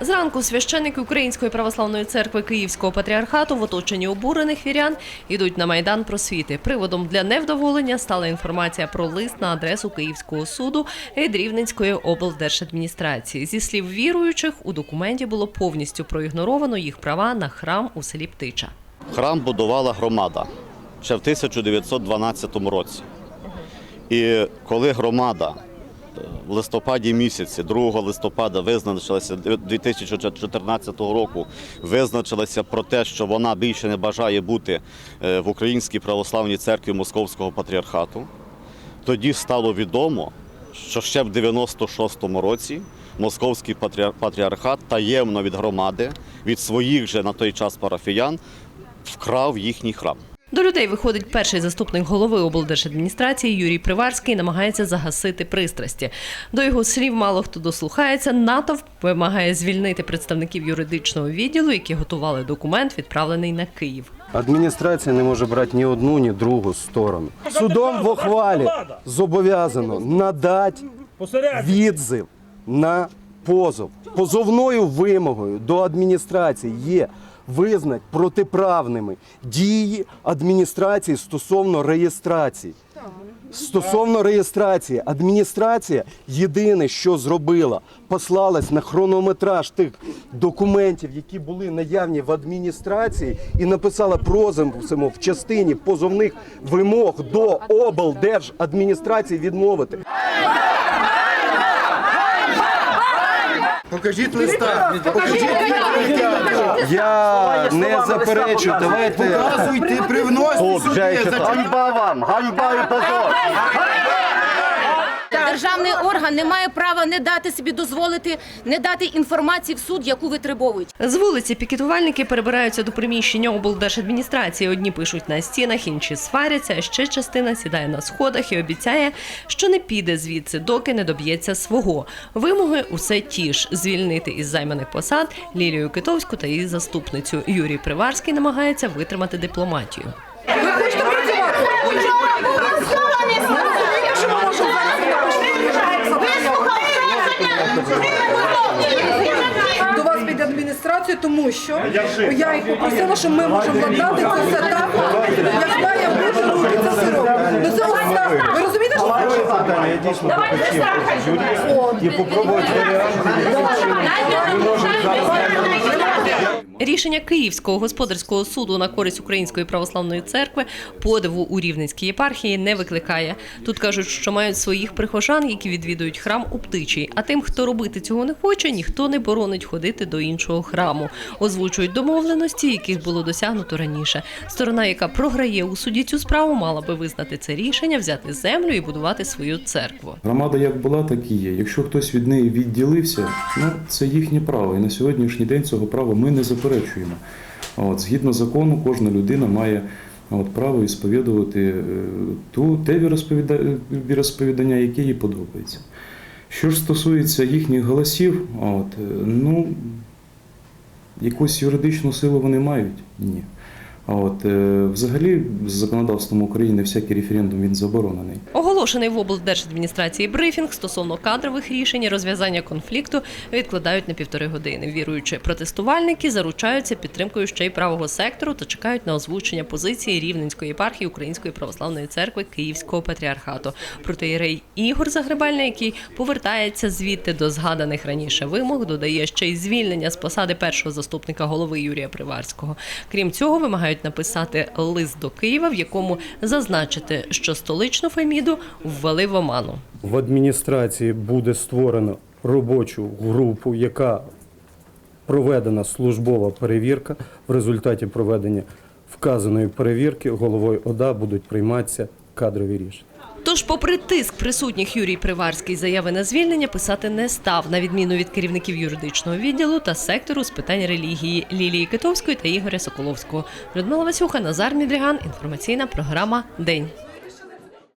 Зранку священники Української православної церкви Київського патріархату в оточенні обурених вірян йдуть на майдан просвіти. Приводом для невдоволення стала інформація про лист на адресу Київського суду від Рівненської облдержадміністрації. Зі слів віруючих, у документі було повністю проігноровано їх права на храм у селі Птича. Храм будувала громада ще в 1912 році. І коли громада в листопаді місяці, 2 листопада, визначилася 2014 року, визначилася про те, що вона більше не бажає бути е, в Українській православній церкві Московського патріархату, тоді стало відомо, що ще в 96-му році Московський патріархат таємно від громади, від своїх же на той час парафіян, вкрав їхній храм. До людей виходить перший заступник голови облдержадміністрації Юрій Приварський і намагається загасити пристрасті. До його слів мало хто дослухається. Натовп вимагає звільнити представників юридичного відділу, які готували документ, відправлений на Київ. Адміністрація не може брати ні одну, ні другу сторону. Судом в ухвалі зобов'язано надати відзив на позов. Позовною вимогою до адміністрації є визнати протиправними дії адміністрації стосовно реєстрації. Стосовно реєстрації, адміністрація єдине, що зробила, послалась на хронометраж тих документів, які були наявні в адміністрації, і написала просимо в частині позовних вимог до облдержадміністрації відмовити. Покажіть листа. Покажіть відповідь. Я не заперечую. Давайте Показуйте, привносьте сюди. Ганьба вам! Ганьба і позор! Державний орган не має права не дати собі дозволити, не дати інформації в суд, яку витребовують. З вулиці пікетувальники перебираються до приміщення облдержадміністрації. Одні пишуть на стінах, інші сваряться. А ще частина сідає на сходах і обіцяє, що не піде звідси, доки не доб'ється свого. Вимоги усе ті ж: звільнити із займаних посад Лілію Китовську та її заступницю. Юрій Приварський намагається витримати дипломатію. До вас під адміністрацію, тому що я їх попросила, що ми можемо владнати це все так, як має бути руки це все робимо. До цього ста- ви розумієте, що це? Давайте хотів і попробувати Рішення Київського господарського суду на користь Української православної церкви подиву у Рівненській єпархії не викликає. Тут кажуть, що мають своїх прихожан, які відвідують храм у птичій. А тим, хто робити цього не хоче, ніхто не боронить ходити до іншого храму. Озвучують домовленості, яких було досягнуто раніше. Сторона, яка програє у суді цю справу, мала би визнати це рішення, взяти землю і будувати свою церкву. Громада як була, так і є. Якщо хтось від неї відділився, ну це їхнє право. І на сьогоднішній день цього права ми не заперечуємо. От, згідно закону, кожна людина має от, право ісповідувати е, ту, те віросповідання, яке їй подобається. Що ж стосується їхніх голосів, от, е, ну, якусь юридичну силу вони мають? Ні. От, е, взагалі, з законодавством України всякий референдум він заборонений. Оголошений в облдержадміністрації брифінг стосовно кадрових рішень і розв'язання конфлікту відкладають на півтори години. Віруючи протестувальники заручаються підтримкою ще й правого сектору та чекають на озвучення позиції Рівненської єпархії Української православної церкви Київського патріархату. Протиєрей Ігор Загребальний, який повертається звідти до згаданих раніше вимог, додає ще й звільнення з посади першого заступника голови Юрія Приварського. Крім цього, вимагають написати лист до Києва, в якому зазначити, що столичну Феміду ввели в оману. в адміністрації буде створено робочу групу, яка проведена службова перевірка. В результаті проведення вказаної перевірки головою ОДА будуть прийматися кадрові рішення. Тож, попри тиск присутніх Юрій Приварський заяви на звільнення писати не став, на відміну від керівників юридичного відділу та сектору з питань релігії Лілії Китовської та Ігоря Соколовського. Людмила Васюха, Назар Мідріган. Інформаційна програма День.